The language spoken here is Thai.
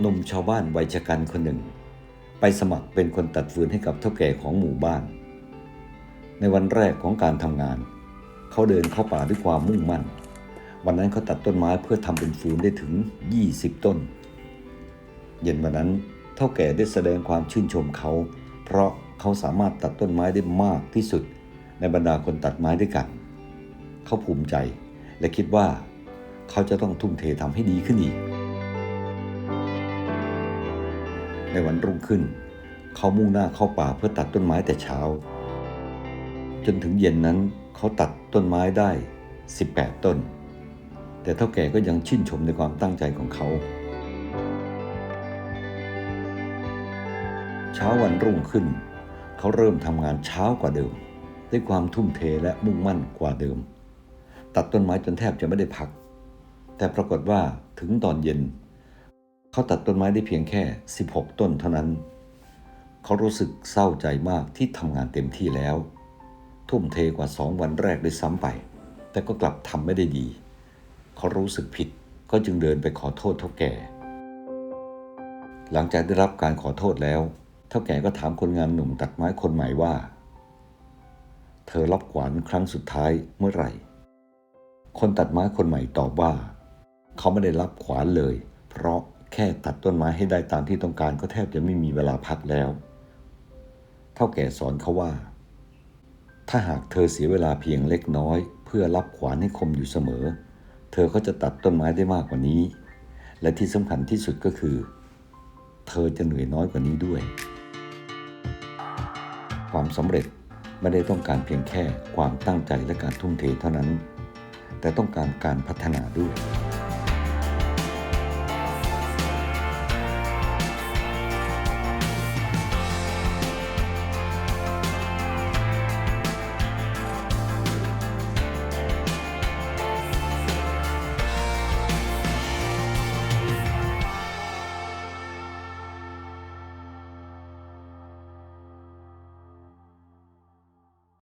หนุ่มชาวบ้านวัยชะกันคนหนึ่ง ไปสมัครเป็นคนตัดฟืนให้กับเท่าแก่ของหมู่บ้าน ในวันแรกของการทำงาน เขาเดินเข้าป่าด้วยความมุ่งมั่น วันนั้นเขาตัดต้นไม้เพื่อทำเป็นฟืนได้ถึง 20 ต้น เย็นวันนั้นเท่าแก่ได้แสดงความชื่นชมเขา เพราะเขาสามารถตัดต้นไม้ได้มากที่สุด ในบรรดาคนตัดไม้ด้วยกัน เขาภูมิใจและคิดว่า เขาจะต้องทุ่มเททำให้ดีขึ้นอีก ในวันรุ่งขึ้น เขามุ่งหน้าเข้าป่าเพื่อตัดต้นไม้แต่เช้า จนถึงเย็นนั้นเขาตัดต้นไม้ได้ 18 ต้น แต่เท่าแก่ก็ยังชื่นชมในความตั้งใจของเขา เช้าวันรุ่งขึ้น เขาเริ่มทำงานเช้ากว่าเดิม ด้วยความทุ่มเทและมุ่งมั่นกว่าเดิม ตัดต้นไม้จนแทบจะไม่ได้พัก แต่ปรากฏว่าถึงตอนเย็น เขาตัดต้นไม้ได้เพียงแค่ 16 ต้นเท่านั้น เขารู้สึกเศร้าใจมากที่ทำงานเต็มที่แล้ว ทุ่มเทกว่าสองวันแรกด้วยซ้ำไป แต่ก็กลับทำไม่ได้ดี เขารู้สึกผิดก็จึงเดินไปขอโทษเท่าแก่ หลังจากได้รับการขอโทษแล้วเท่าแก่ก็ถามคนงานหนุ่มตัดไม้คนใหม่ว่า เธอรับขวานครั้งสุดท้ายเมื่อไหร่ คนตัดไม้คนใหม่ตอบว่า เขาไม่ได้รับขวานเลย เพราะ แค่ตัดต้นไม้ให้ได้ตามที่ต้องการก็แทบจะไม่มีเวลาพักแล้ว เท่าแก่สอนเขาว่า ถ้าหากเธอเสียเวลาเพียงเล็กน้อย เพื่อรับขวานให้คมอยู่เสมอ เธอก็จะตัดต้นไม้ได้มากกว่านี้ และที่สำคัญที่สุดก็คือ เธอจะเหนื่อยน้อยกว่านี้ด้วย ความสำเร็จไม่ได้ต้องการเพียงแค่ความตั้งใจและการทุ่มเทเท่านั้น แต่ต้องการการพัฒนาด้วย